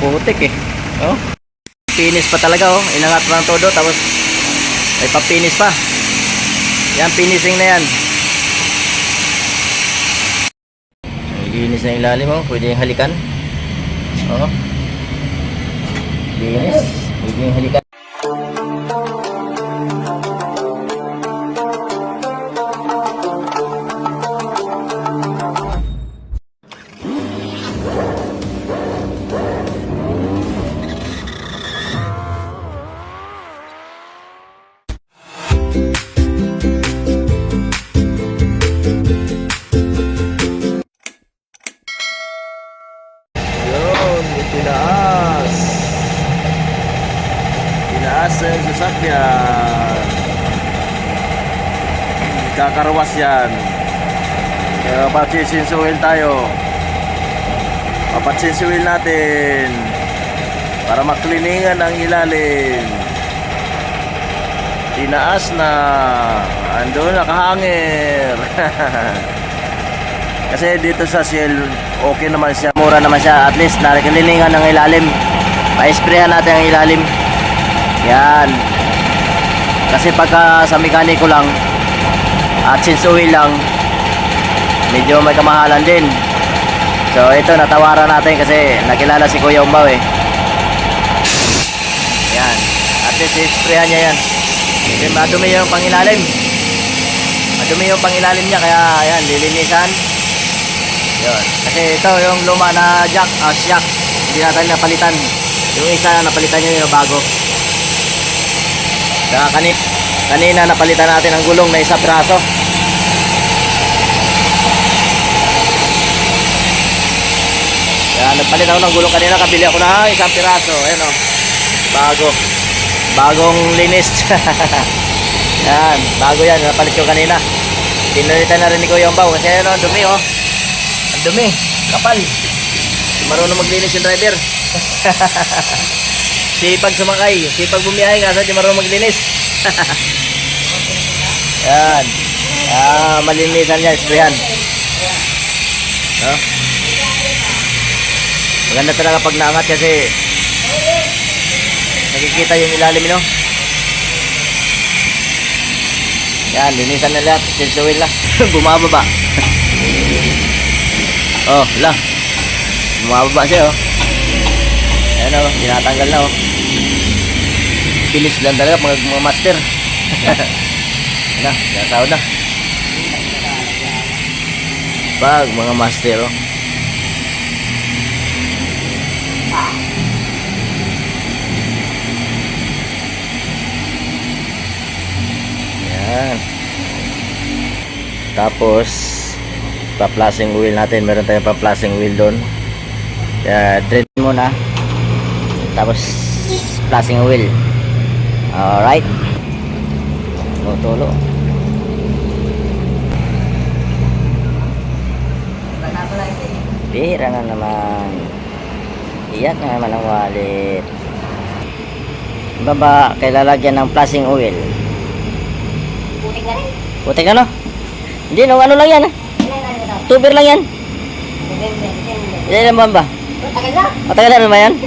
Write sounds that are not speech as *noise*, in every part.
putik eh. Oh. Pinis pa talaga oh. Inangat ng todo tapos may papinis pa. Yan, finishing na yan. Linis na yung ilalim oh. Pwede yung halikan. Oh. Linis. Pwede yung halikan. Kaya papatsinsuin tayo. Papatsinsuin natin. Para makliningan ang ilalim. Tinaas na. Ando nakahangir. *laughs* Kasi dito sa Shell, okay naman siya. Mura naman siya. At least nakikiliningan ng ilalim. Pa-sprayan natin ang ilalim. Yan. Kasi pagka sa mekaniko lang, at since lang, medyo may kamahalan din. So ito, natawaran natin kasi nakilala si Kuya Umbaw eh. Yan. At least sprayan niya yan. Kasi madumi yung pangilalim. Madumi yung pangilalim niya, kaya ayan, lilinisan. Yun. Kasi ito yung luma na jack, ah, jack. Hindi natin napalitan. Yung isa napalitan niya yung bago. Saka kani, kanina napalitan natin ang gulong na isa braso. Yan, nagpalit ako ng gulong kanina. Kabili ako na isang piraso. Ayan o. Bago. Bagong linis. *laughs* yan, bago yan. Napalit ko kanina. Pinalitan na rin ni Kuya Umbaw. Kasi ano, ang dumi oh. Ang dumi. Kapal. Marunong maglinis yung driver. *laughs* sipag sumakay. Sipag bumiyahe nga. Di marunong maglinis. *laughs* Yan. Ah, malinisan niya. Sprayan. No? Maganda talaga pag naangat kasi nakikita yung ilalim, no? Yan, linisan na lahat. Silsuin lang. *laughs* Bumababa. *laughs* Oh, lang. Bumababa siya, oh. Ayan, oh. Tinatanggal na, oh. Pilis lang talaga mga, mga master. na, tinatawad na. Pag mga master, oh. Yan. Tapos, pa-plasing wheel natin. Meron tayong pa-plasing wheel doon. Kaya, drain muna. Tapos, plasing wheel. Alright. Tulo-tulo. Pira na naman. Iyak na naman ang wallet. Baba, kailalagyan ng plasing oil. Putik na rin. Putik ano? Hindi, no, ano lang yan. na ito? Tuber lang yan. Ilan buwan ba? Oh, tagal na. Matagal na rin ba yan? *laughs*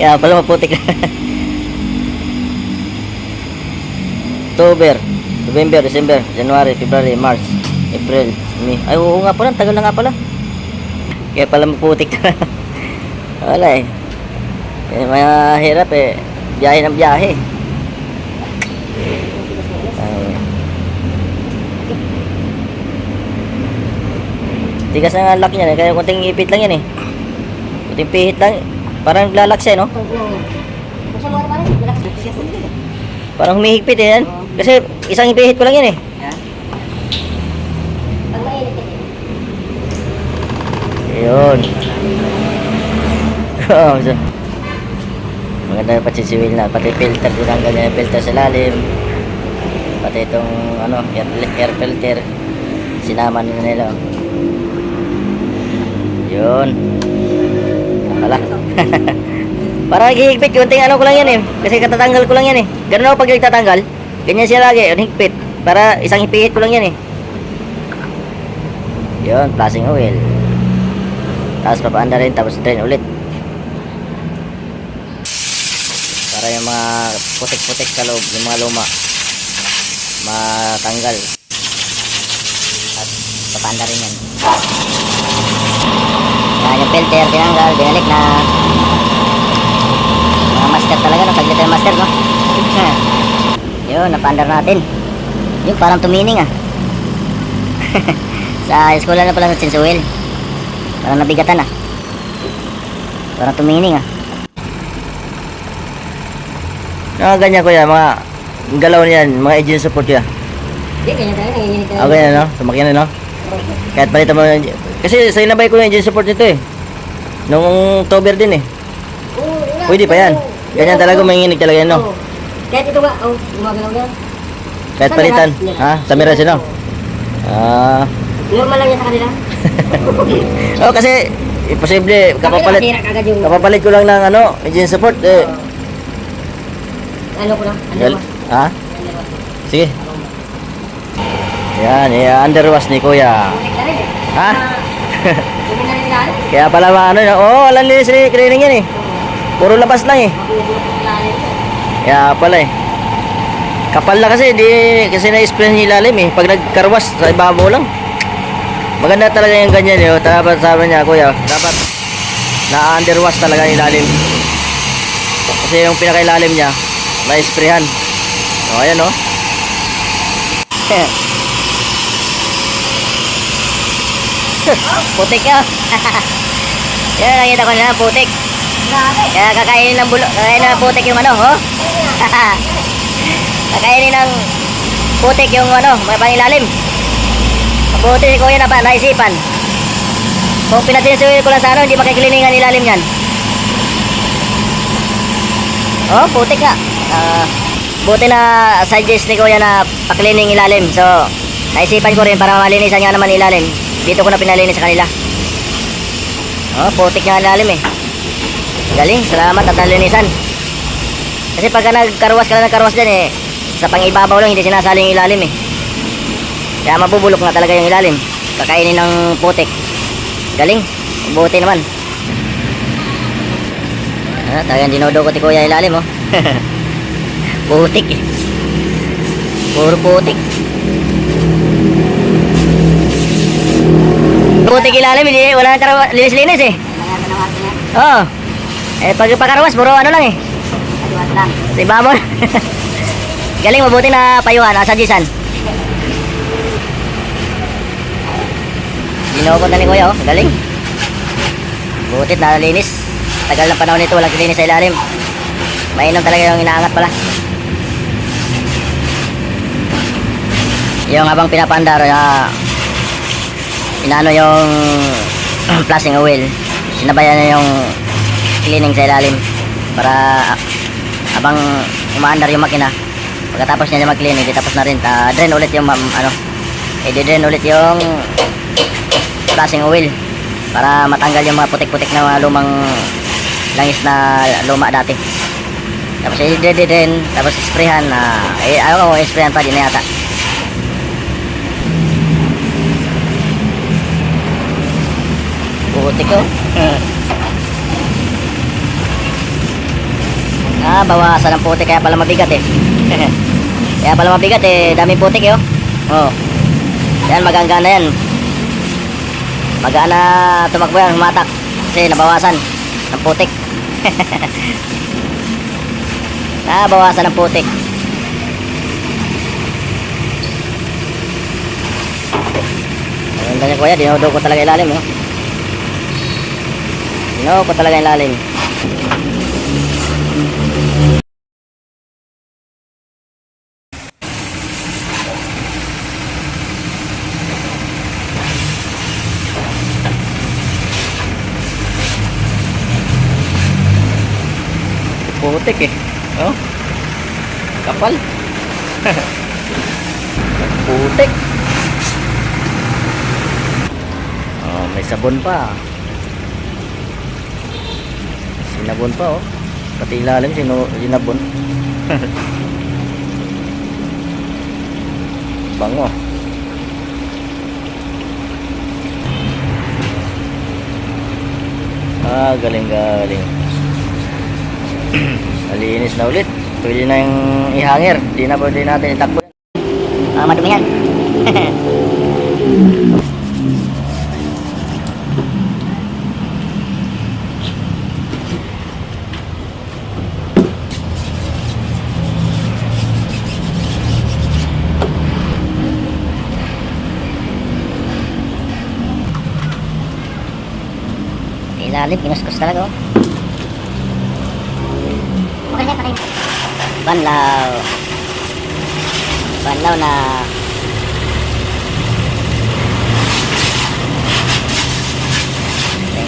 Yeah, pala maputik na. October, November, December, January, February, March, April, May. Ay, oo nga pala, tagal na nga pala. Kaya pala maputik na. *laughs* Wala eh. Eh, mahirap eh. Biyahe ng biyahe. Tigas na nga lock niyan eh. Kaya kunting ipit lang yan eh. Kunting pihit lang. Parang lalakse no? Oo. Kung sa mga pa rin, wala ka siya. Parang humihigpit eh yan. Kasi isang ipihit ko lang yan eh. Eh. Ayun. *laughs* So, maganda yung patsisiwil na. Pati filter, tinanggal niya yung filter sa lalim. Pati itong ano, air, air filter. Sinama nila nila. Yun. Wala. *laughs* Para naghihigpit, kunting ano ko lang yan eh. Kasi katatanggal ko lang yan eh. Ganun ako pag nagtatanggal. Ganyan siya lagi, yung higpit. Para isang ipihit ko lang yan eh. Yun, plasing oil. Tapos papaanda rin, tapos drain ulit. Para yung mga putik-putik sa loob, yung mga luma, matanggal. At papaanda rin yan. Yan yung filter, tinanggal, binalik na. Mga master talaga, no? Saglit yung master, no? *laughs* Yun, napaandar natin. Yung parang tumining ah. *laughs* sa eskwela na pala sa Chinsuel. Parang nabigatan ah. Parang tumining ah. Mga ganyan kuya, mga galaw niyan, mga engine support kuya. Hindi, ganyan tayo. Nanginginig tayo. Okay na no? Sumakyan na no? Kahit palitan mo yung Kasi sa inabay ko yung engine support nito eh. Nung October din eh. Oo, yun. Pwede pa yan. Ganyan talaga, Oo. manginginig talaga yan no? Oo. Kahit ito nga, oh, gumagalaw yan. Kahit Sa palitan. Mirage. Ha? Sa Mirage no? Ah. Normal lang yan sa kanila. *laughs* oh, kasi imposible kapapalit. Masira kagad yung... Kapapalit ko lang ng ano, engine support eh. Ano ko lang? Ano Gal- ba? ha? Ano? Sige. Yan, eh, underwash ni Kuya. Ha? *laughs* Kaya pala mga ano, oh, walang linis ni cleaning yan eh. Puro labas lang eh. Kaya pala eh. Kapal na kasi, di kasi na-spray niya ilalim eh. Pag nagkarwas, sa ibabaw lang. Maganda talaga yung ganyan eh. Dapat sabi niya, kuya, dapat na-underwash talaga yung ilalim. Kasi yung pinakailalim niya, na-sprayhan. O, ayan oh. *laughs* putik ah. *laughs* Yan nakita ko na putik. Kaya kakainin ng bulo, kakainin ng putik yung ano, oh. *laughs* kakainin ng putik yung ano, may pangilalim. Mabuti si kuya na pa, naisipan. Kung pinasinsuil ko lang sa ano, hindi makikiliningan ilalim yan. Oh, putik nga. Ah, buti na suggest ni kuya na paklining ilalim. So, naisipan ko rin para malinisan nga naman ilalim. Dito ko na pinalinis sa kanila. Oh, putik nga ilalim eh. Galing, salamat at nalinisan. Kasi pagka nagkarwas ka na nagkarwas dyan eh, sa pangibabaw lang, hindi sinasaling ilalim eh. Kaya mabubulok na talaga yung ilalim. Kakainin ng putik. Galing, buti naman. Ah, talagang dinodo ko ti kuya ilalim oh. *laughs* putik eh. Puro putik. Putik ilalim, wala nang karawa- linis-linis eh. Oo. Oh. Eh, pag pagkarwas, puro ano lang eh. Kaliwat lang. Sa ibabon. Galing, mabuti na payuhan, nasa Jisan. Ginukot na ni Kuya, oh. Galing. Butit na linis. Tagal ng panahon nito, walang kilinis sa ilalim. Mainom talaga yung inaangat pala. Yung habang pinapandar, na inano yung *clears throat* plasing oil. Sinabayan niya yung cleaning sa ilalim para habang umaandar yung makina pagkatapos niya mag-clean hindi tapos na rin ta drain ulit yung mam, ano i-drain ulit yung flashing oil para matanggal yung mga putik-putik na lumang langis na luma dati tapos i-drain tapos sprayhan na eh, ayaw ko sprayhan pa din na yata putik ko *laughs* Ah, bawasan ng putik kaya pala mabigat eh. *laughs* kaya pala mabigat eh, daming putik eh oh. Oh. Yan maganda na yan. Magaan na tumakbo yan, humatak. Kasi nabawasan ng putik. *laughs* ah, bawasan ng putik. Ang ganda niya kuya, dinodo ko talaga ilalim oh. Dinodo ko talaga ilalim. putik eh. Oh. Kapal. *laughs* putik. Oh, may sabon pa. Sinabon pa oh. Pati ilalim sino sinabon. *laughs* Bango. Ah, galing galing. *clears throat* Malinis na ulit. Pwede na yung ihangir. Di na pwede natin itakbo. Mga madumihan. *laughs* Ilalim, kinuskus talaga oh. Banlaw. Banlaw na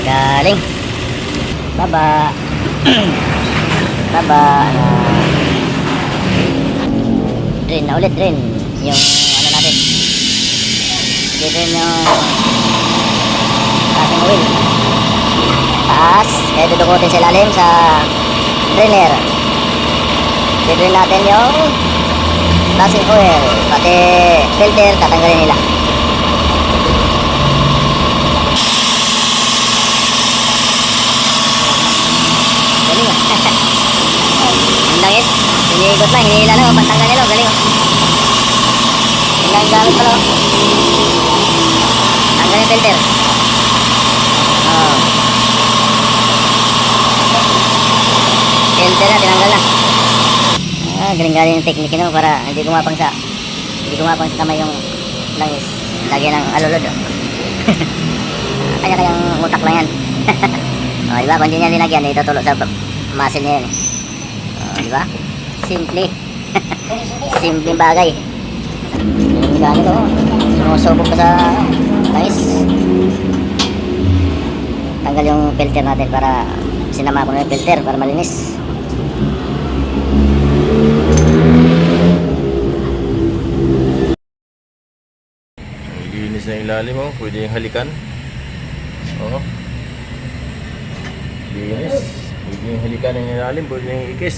Galing. Baba. *clears throat* Baba na. Drain na ulit, drain. Yung ano natin. Drain yung ating oil. Taas. Kaya dudukutin sa ilalim sa drainer. Drain natin yung lasing oil. Pati filter, tatanggalin nila. Galing ah. *laughs* Ang langis. Hinihigot lang, hinihila lang. Pantanggal nila. Galing lang ang gamit pala. Tanggal yung filter. Oh. Filter na, tinanggal na. Galing-galing yung technique no para hindi gumapang sa hindi gumapang sa kamay yung langis. Lagi ng alulod. Oh. *laughs* Kanya-kanyang utak lang yan. *laughs* oh, di ba? Kung hindi niya linagyan, ito tulog sa muscle niya yan. eh. Oh, di ba? Simple. *laughs* Simpleng bagay. Yung gamit oh. Sinusubok ka sa langis. Tanggal yung filter natin para sinama ko na yung filter para malinis. Linis na ilalim mo. Pwede yung halikan. Oo. Linis. Pwede yung halikan ng ilalim. Pwede yung ikis.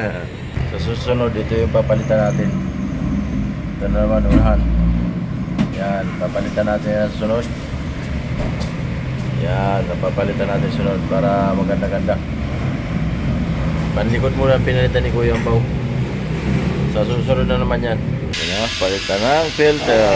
*laughs* sa susunod, ito yung papalitan natin. Ito na naman, unahan. Yan, papalitan natin yung sunod. Yan, papalitan natin sunod para maganda-ganda. Panlikod muna pinalitan ni Kuya baw. Sa susunod na naman yan. Yan palitan ng filter.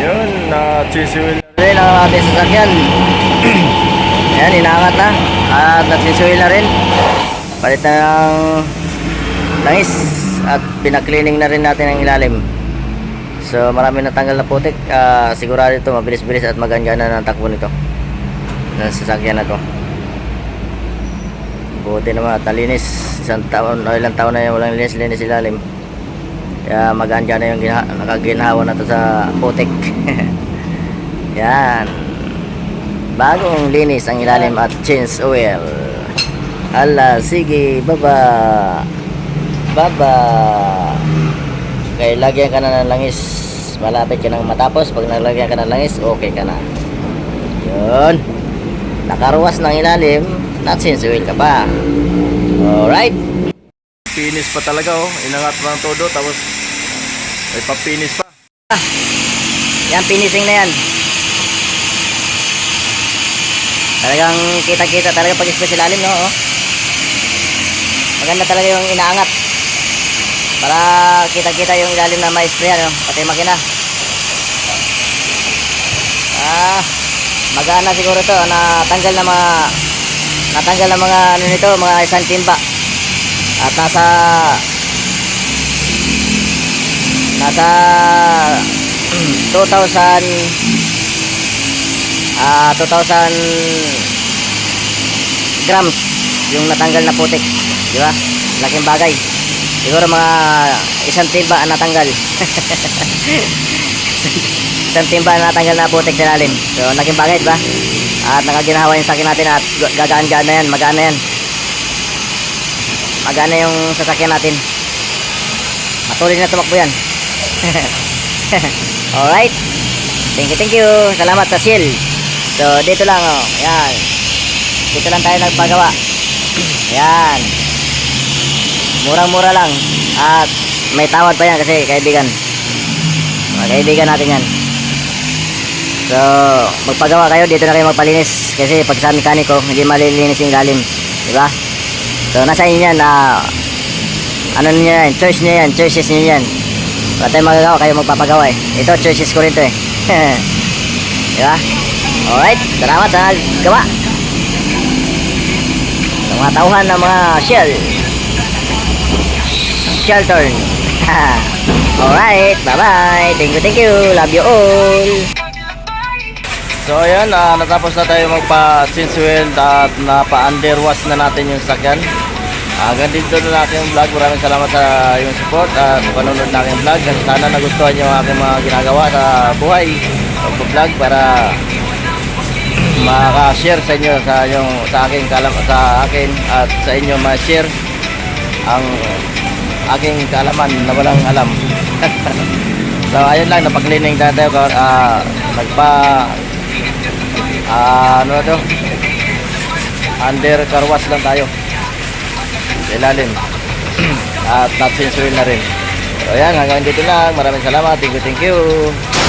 Yun, na chisuil na rin ang ating sasakyan. *clears throat* Ayan, inaangat na. At nagsisuil na rin. Palit na ng langis. At pinaklining na rin natin ang ilalim. So marami natanggal na putik. Ah, sigurado ito mabilis-bilis at maganda na ng takbo nito. Ng sasakyan na to. Buti naman at nalinis. Isang taon o ilang taon na yung walang linis-linis ilalim. Kaya maganda na yung gina- nakaginhawa na to sa putik. *laughs* Yan. Bagong linis ang ilalim at change oil. Ala, sige, baba. Baba. Okay, lagyan ka na ng langis. Malapit ka nang matapos. Pag nalagyan ka ng langis, okay ka na. Yun. Nakaruwas ng ilalim, not change oil ka pa. Alright. Finish pa talaga oh. Inangat pa ng todo tapos may pa-finish pa. Yan, finishing na yan. Talagang kita-kita talaga pag sa ilalim, no? Oh. Maganda talaga yung inaangat. Para kita-kita yung ilalim na ma-spray, no? Pati makina. Ah, magana siguro to. Natanggal na mga natanggal na mga ano nito, mga isang timba. At nasa nasa 2,000 ah 2,000 grams yung natanggal na putik di ba? Laking bagay. Siguro mga isang timba ang natanggal. *laughs* Isang timba ang natanggal na putik sa ilalim. So laking bagay di ba? At nakaginawa yung sakin natin at gagaan-gaan na yan magana yan. Magana yung sasakyan natin. Matuloy na tumakbo yan. *laughs* Alright. Thank you, thank you. Salamat sa Sil. So, dito lang, oh. Ayan. Dito lang tayo nagpagawa. Ayan. Murang-mura lang. At may tawad pa yan kasi kaibigan. Mga kaibigan natin yan. So, magpagawa kayo, dito na kayo magpalinis. Kasi pag sa mekaniko, hindi malilinis yung ilalim. Diba? So, nasa inyo yan na ano niyo yan, choice niyo yan, choices niyo yan. Wala tayong magagawa, kayo magpapagawa eh. Ito, choices ko rin to eh. *laughs* diba? Alright, salamat sa gawa. Sa mga tauhan ng mga shell. Shell turn. *laughs* Alright, bye-bye. Thank you, thank you. Love you all. So ayan, ah, natapos na tayo magpa-change wheel at napa-underwash na natin yung sakyan. Hanggang dito na aking vlog. Maraming salamat sa iyong support at sa panonood na aking vlog. Sana nagustuhan niyo ang aking mga ginagawa sa buhay. Pag-vlog para maka-share sa inyo sa yung sa aking kalam sa akin at sa inyo ma-share ang aking kaalaman na walang alam. *laughs* so ayun lang napag-cleaning na tayo uh, nagpa ah, ano to? Under car wash lang tayo. Ilalim. *clears throat* At not sensory na rin. So ayan hanggang dito lang. Maraming salamat. Thank you thank you